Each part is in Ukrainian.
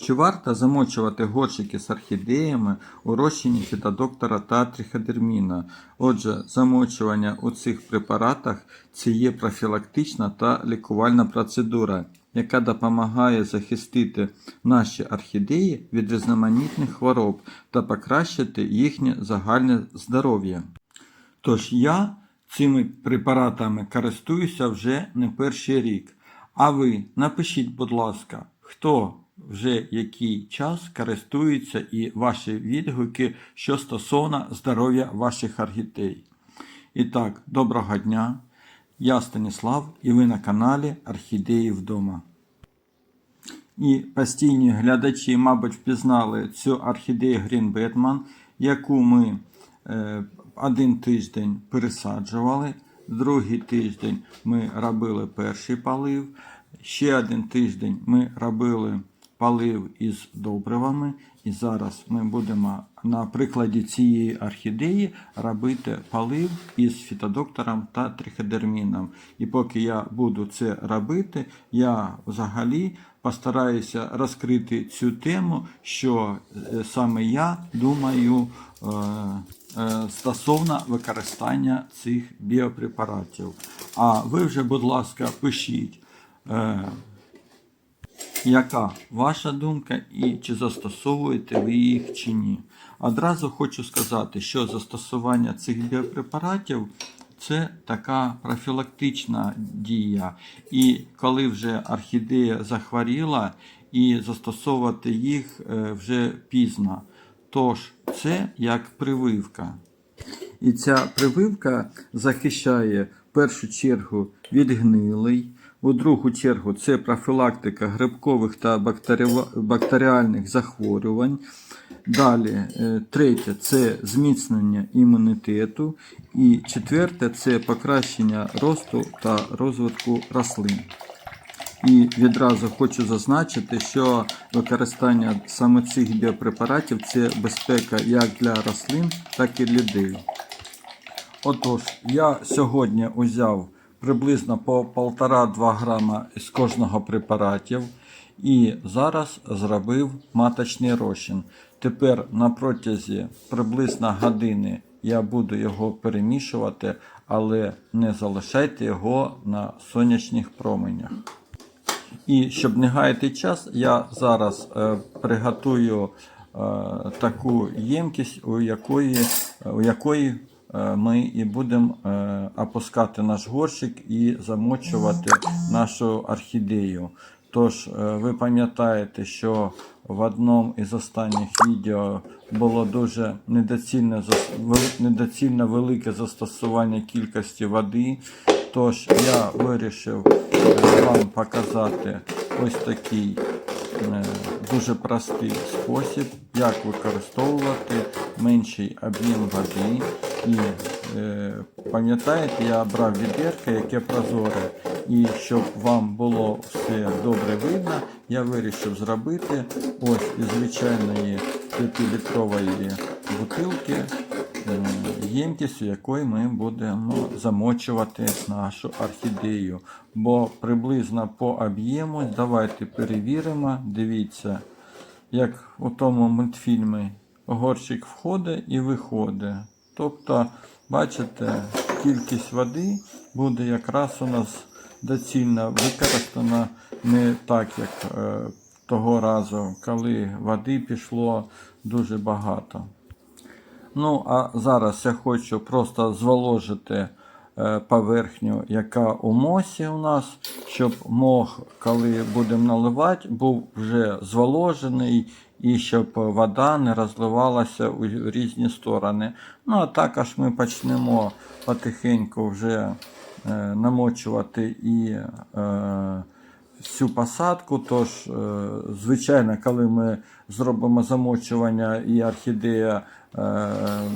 Чи варто замочувати горщики з орхідеями у розчині фітодоктора та триходерміна? Отже, замочування у цих препаратах це є профілактична та лікувальна процедура, яка допомагає захистити наші орхідеї від різноманітних хвороб та покращити їхнє загальне здоров'я. Тож я цими препаратами користуюся вже не перший рік. А ви напишіть, будь ласка, хто вже який час користується і ваші відгуки, що стосовно здоров'я ваших орхідей. І так, доброго дня. Я Станіслав і ви на каналі Орхідеї вдома. І постійні глядачі, мабуть, впізнали цю орхідею Green Batman, яку ми е, один тиждень пересаджували, другий тиждень ми робили перший полив, ще один тиждень ми робили полив із добривами. І зараз ми будемо на прикладі цієї орхідеї робити полив із фітодоктором та триходерміном. І поки я буду це робити, я взагалі постараюся розкрити цю тему, що е, саме я думаю е, е, стосовно використання цих біопрепаратів. А ви вже, будь ласка, пишіть. Яка ваша думка і чи застосовуєте ви їх чи ні? Одразу хочу сказати, що застосування цих біопрепаратів це така профілактична дія. І коли вже орхідея захворіла, і застосовувати їх е, вже пізно. Тож це як прививка. І ця прививка захищає в першу чергу від гнилий, у другу чергу це профілактика грибкових та бактеріальних захворювань. Далі, е, третє це зміцнення імунітету. І четверте це покращення росту та розвитку рослин. І відразу хочу зазначити, що використання саме цих біопрепаратів це безпека як для рослин, так і людей. Отож, я сьогодні узяв приблизно по 1,5-2 грама з кожного препаратів і зараз зробив маточний розчин. Тепер на протязі приблизно години я буду його перемішувати, але не залишайте його на сонячних променях. І щоб не гаяти час, я зараз е, приготую е, таку ємкість, у якої, у якої ми і будемо е, опускати наш горщик і замочувати нашу орхідею. Тож, е, ви пам'ятаєте, що в одному із останніх відео було дуже недоцільне, недоцільно велике застосування кількості води. Тож я вирішив е, вам показати ось такий е, дуже простий спосіб, як використовувати менший об'єм води. І е, пам'ятаєте, я брав відерка, яке прозоре. І щоб вам було все добре видно, я вирішив зробити ось із звичайної 5-літрової бутилки м, ємкістю, якою ми будемо замочувати нашу орхідею. Бо приблизно по об'єму, давайте перевіримо, дивіться, як у тому мультфільмі горщик входить і виходить. Тобто, бачите, кількість води буде якраз у нас доцільно використана не так, як е, того разу, коли води пішло дуже багато. Ну, а зараз я хочу просто зволожити е, поверхню, яка у мосі у нас, щоб мох, коли будемо наливати, був вже зволожений і щоб вода не розливалася у різні сторони. Ну, а також ми почнемо потихеньку вже е, намочувати і е, всю посадку. Тож, е, звичайно, коли ми зробимо замочування і орхідея е,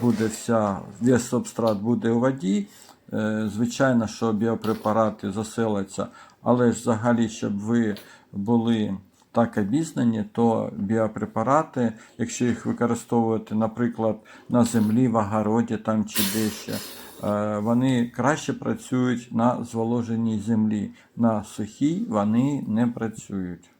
буде вся, весь субстрат буде у воді, е, звичайно, що біопрепарати заселяться, але ж взагалі, щоб ви були так обізнані, то біопрепарати, якщо їх використовувати, наприклад, на землі, в огороді там чи дещо, е, вони краще працюють на зволоженій землі. На сухій вони не працюють.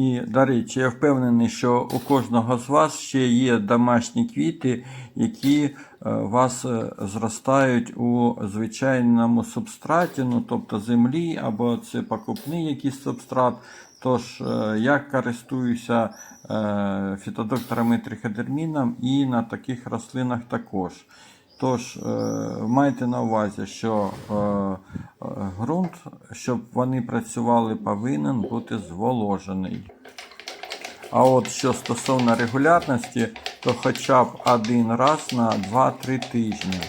І, до речі, я впевнений, що у кожного з вас ще є домашні квіти, які е, вас е, зростають у звичайному субстраті, ну тобто землі, або це покупний якийсь субстрат. Тож е, я користуюся е, фітодоктором і триходерміном і на таких рослинах також. Тож е, майте на увазі, що ґрунт, щоб вони працювали, повинен бути зволожений. А от що стосовно регулярності, то хоча б один раз на 2-3 тижні.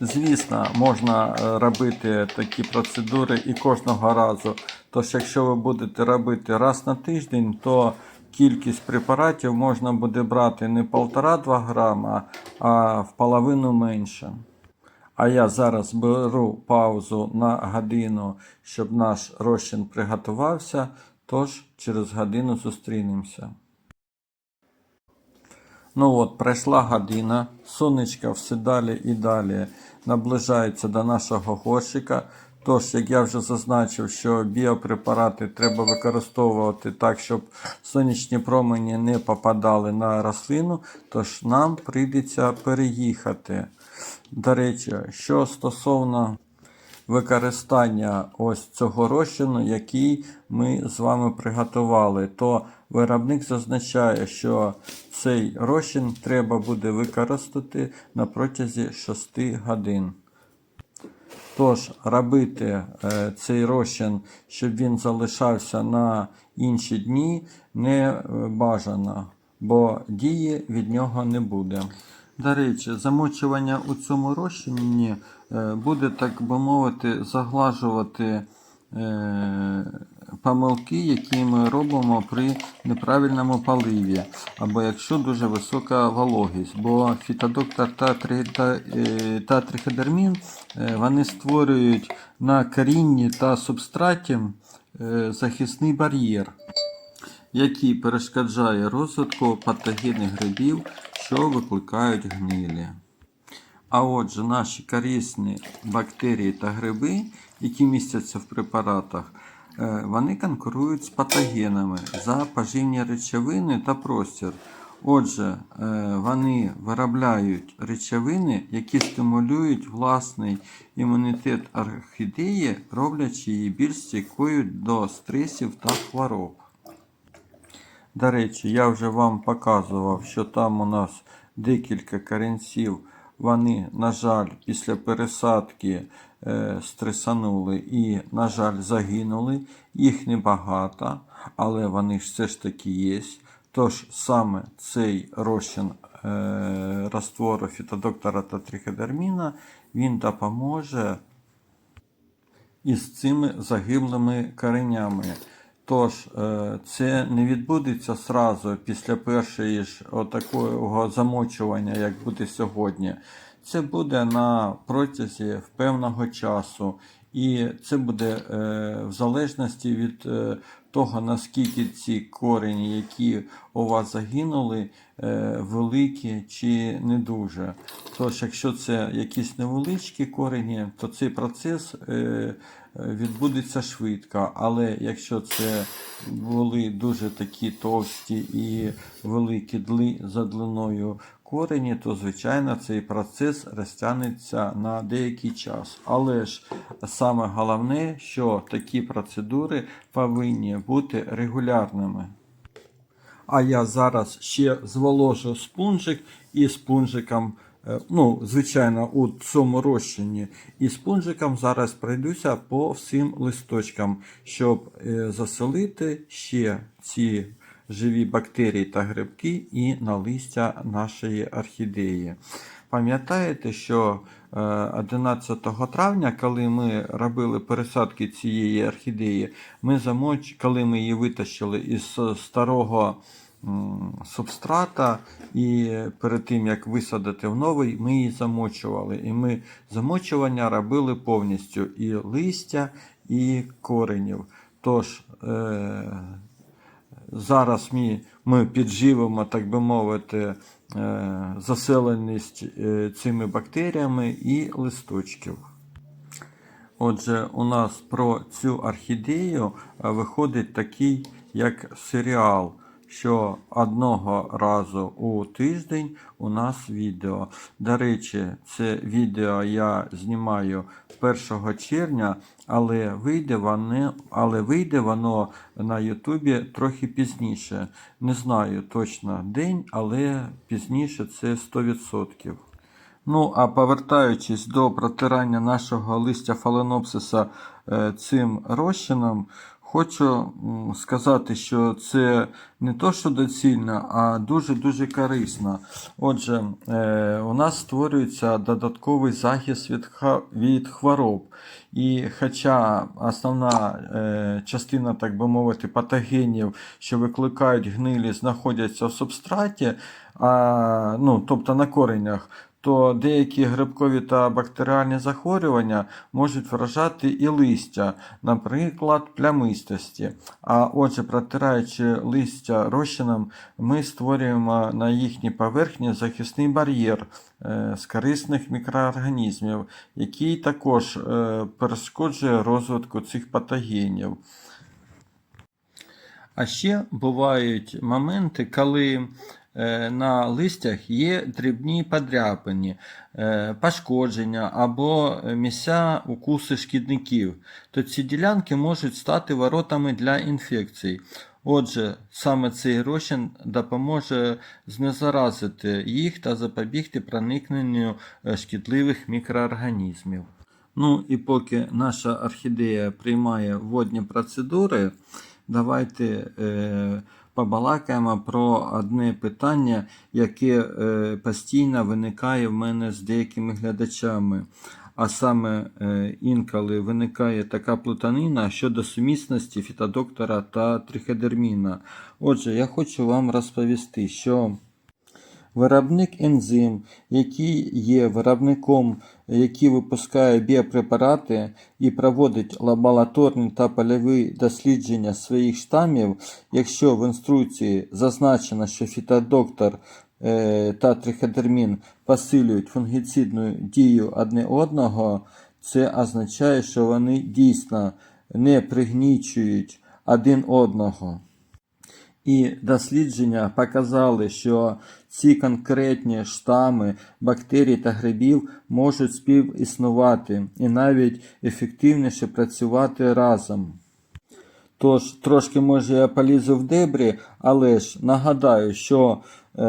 Звісно, можна робити такі процедури і кожного разу. Тож, якщо ви будете робити раз на тиждень, то кількість препаратів можна буде брати не 1,5-2 грама, а в половину менше. А я зараз беру паузу на годину, щоб наш розчин приготувався. Тож через годину зустрінемося. Ну от, пройшла година, сонечко все далі і далі наближається до нашого горщика. Тож, як я вже зазначив, що біопрепарати треба використовувати так, щоб сонячні промені не попадали на рослину, тож нам прийдеться переїхати. До речі, що стосовно використання ось цього розчину, який ми з вами приготували, то виробник зазначає, що цей розчин треба буде використати на протязі 6 годин. Тож, робити е, цей розчин, щоб він залишався на інші дні, не е, бажано, бо дії від нього не буде. До речі, замочування у цьому розчині е, буде, так би мовити, заглажувати помилки, які ми робимо при неправильному поливі, або якщо дуже висока вологість. Бо фітодоктор та, та, е, та триходермін е, вони створюють на корінні та субстраті е, захисний бар'єр який перешкоджає розвитку патогенних грибів, що викликають гнилі. А отже, наші корисні бактерії та гриби, які містяться в препаратах, вони конкурують з патогенами за поживні речовини та простір. Отже, е, вони виробляють речовини, які стимулюють власний імунітет орхідеї, роблячи її більш стійкою до стресів та хвороб. До речі, я вже вам показував, що там у нас декілька корінців. Вони, на жаль, після пересадки е, стресанули і, на жаль, загинули. Їх небагато, але вони ж все ж таки є. Тож саме цей розчин е, раствору фітодоктора та триходерміна він допоможе із цими загиблими коренями. Тож, е, це не відбудеться сразу після першої ж отакого замочування, як буде сьогодні. Це буде на протязі певного часу. І це буде е, в залежності від е, того, наскільки ці корені, які у вас загинули, е, великі чи не дуже. Тож, якщо це якісь невеличкі корені, то цей процес е, е, відбудеться швидко. Але якщо це були дуже такі товсті і великі дли за длиною корені, то звичайно цей процес розтягнеться на деякий час. Але ж саме головне, що такі процедури повинні бути регулярними. А я зараз ще зволожу спунжик і спунжиком, е, ну, звичайно, у цьому розчині. І спунжиком зараз пройдуся по всім листочкам, щоб е, заселити ще ці живі бактерії та грибки і на листя нашої орхідеї. Пам'ятаєте, що е, 11 травня, коли ми робили пересадки цієї орхідеї, ми замоч... коли ми її витащили із старого субстрата, і перед тим як висадити в новий, ми її замочували. І ми замочування робили повністю і листя, і коренів. Тож, е, Зараз ми, підживимо, так би мовити, е, заселеність е, цими бактеріями і листочків. Отже, у нас про цю орхідею е, виходить такий як серіал, що одного разу у тиждень у нас відео. До речі, це відео я знімаю 1 червня, але вийде воно, але вийде воно на Ютубі трохи пізніше. Не знаю точно день, але пізніше це 100%. Ну, а повертаючись до протирання нашого листя фаленопсиса е, цим розчином, хочу сказати, що це не то, що доцільно, а дуже-дуже корисно. Отже, е, у нас створюється додатковий захист від, хвороб. І хоча основна е, частина, так би мовити, патогенів, що викликають гнилі, знаходяться в субстраті, а, ну, тобто на коренях, то деякі грибкові та бактеріальні захворювання можуть вражати і листя, наприклад, плямистості. А отже, протираючи листя розчином, ми створюємо на їхній поверхні захисний бар'єр е, з корисних мікроорганізмів, який також е, перешкоджує розвитку цих патогенів. А ще бувають моменти, коли на листях є дрібні подряпини, е, пошкодження або місця укуси шкідників, то ці ділянки можуть стати воротами для інфекцій. Отже, саме цей розчин допоможе знезаразити їх та запобігти проникненню е, шкідливих мікроорганізмів. Ну і поки наша орхідея приймає водні процедури, давайте е, побалакаємо про одне питання, яке е, постійно виникає в мене з деякими глядачами. А саме е, інколи виникає така плутанина щодо сумісності фітодоктора та триходерміна. Отже, я хочу вам розповісти, що Виробник ензим, який є виробником, який випускає біопрепарати і проводить лабораторні та польові дослідження своїх штамів, якщо в інструкції зазначено, що фітодоктор е, та триходермін посилюють фунгіцидну дію одне одного, це означає, що вони дійсно не пригнічують один одного. І дослідження показали, що ці конкретні штами бактерій та грибів можуть співіснувати і навіть ефективніше працювати разом. Тож, трошки може я полізу в дебрі, але ж нагадаю, що е,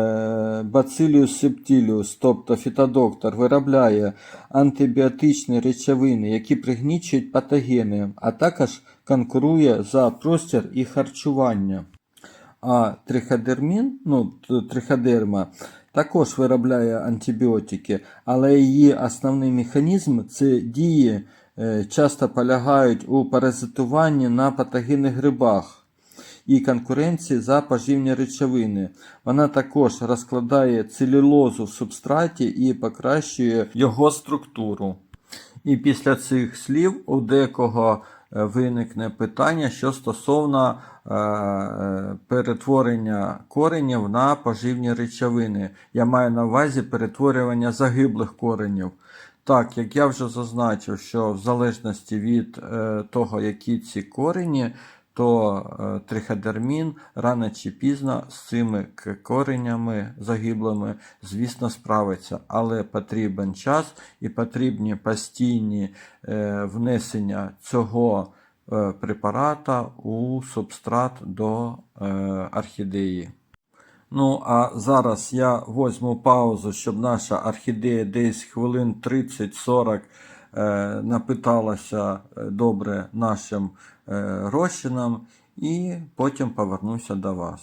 Bacillus тобто фітодоктор, виробляє антибіотичні речовини, які пригнічують патогени, а також конкурує за простір і харчування. А триходермін, ну, триходерма, також виробляє антибіотики, але її основний механізм це дії е, часто полягають у паразитуванні на патогенних грибах і конкуренції за поживні речовини. Вона також розкладає целюлозу в субстраті і покращує його структуру. І після цих слів у декого виникне питання, що стосовно е, е, перетворення коренів на поживні речовини. Я маю на увазі перетворювання загиблих коренів. Так, як я вже зазначив, що в залежності від е, того, які ці корені, то е, триходермін рано чи пізно з цими коренями загиблими, звісно, справиться, але потрібен час і потрібні постійні е, внесення цього е, препарата у субстрат до орхідеї. Ну, а зараз я возьму паузу, щоб наша орхідея десь хвилин 30-40 е, напиталася добре нашим розчином і потім повернуся до вас.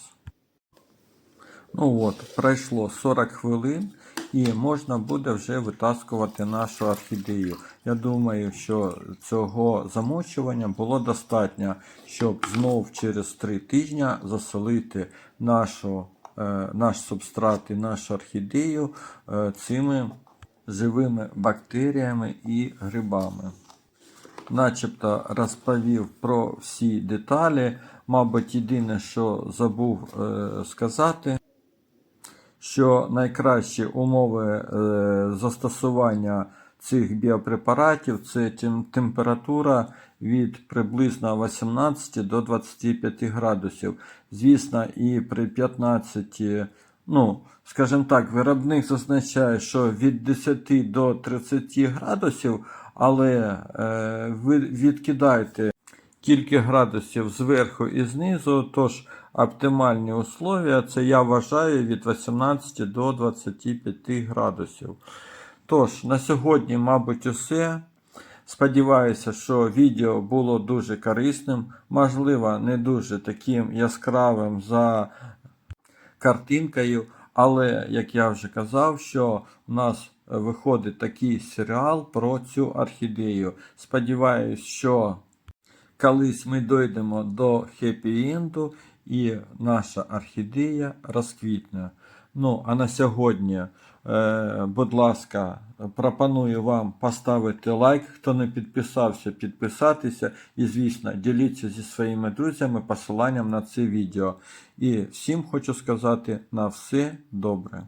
Ну от, пройшло 40 хвилин і можна буде вже витаскувати нашу орхідею. Я думаю, що цього замочування було достатньо, щоб знов через 3 тижні заселити нашу, е, наш субстрат і нашу орхідею е, цими живими бактеріями і грибами начебто розповів про всі деталі. Мабуть, єдине, що забув е, сказати, що найкращі умови е, застосування цих біопрепаратів це температура від приблизно 18 до 25 градусів. Звісно, і при 15, ну, скажімо так, виробник зазначає, що від 10 до 30 градусів, але е, ви відкидайте кілька градусів зверху і знизу, тож оптимальні условия це я вважаю від 18 до 25 градусів. Тож, на сьогодні, мабуть, усе. Сподіваюся, що відео було дуже корисним, можливо, не дуже таким яскравим за картинкою, але, як я вже казав, що у нас виходить такий серіал про цю орхідею. Сподіваюсь, що колись ми дійдемо до хеппі-інду і наша орхідея розквітне. Ну, а на сьогодні, будь ласка, пропоную вам поставити лайк. Хто не підписався, підписатися. І, звісно, діліться зі своїми друзями посиланням на це відео. І всім хочу сказати на все добре.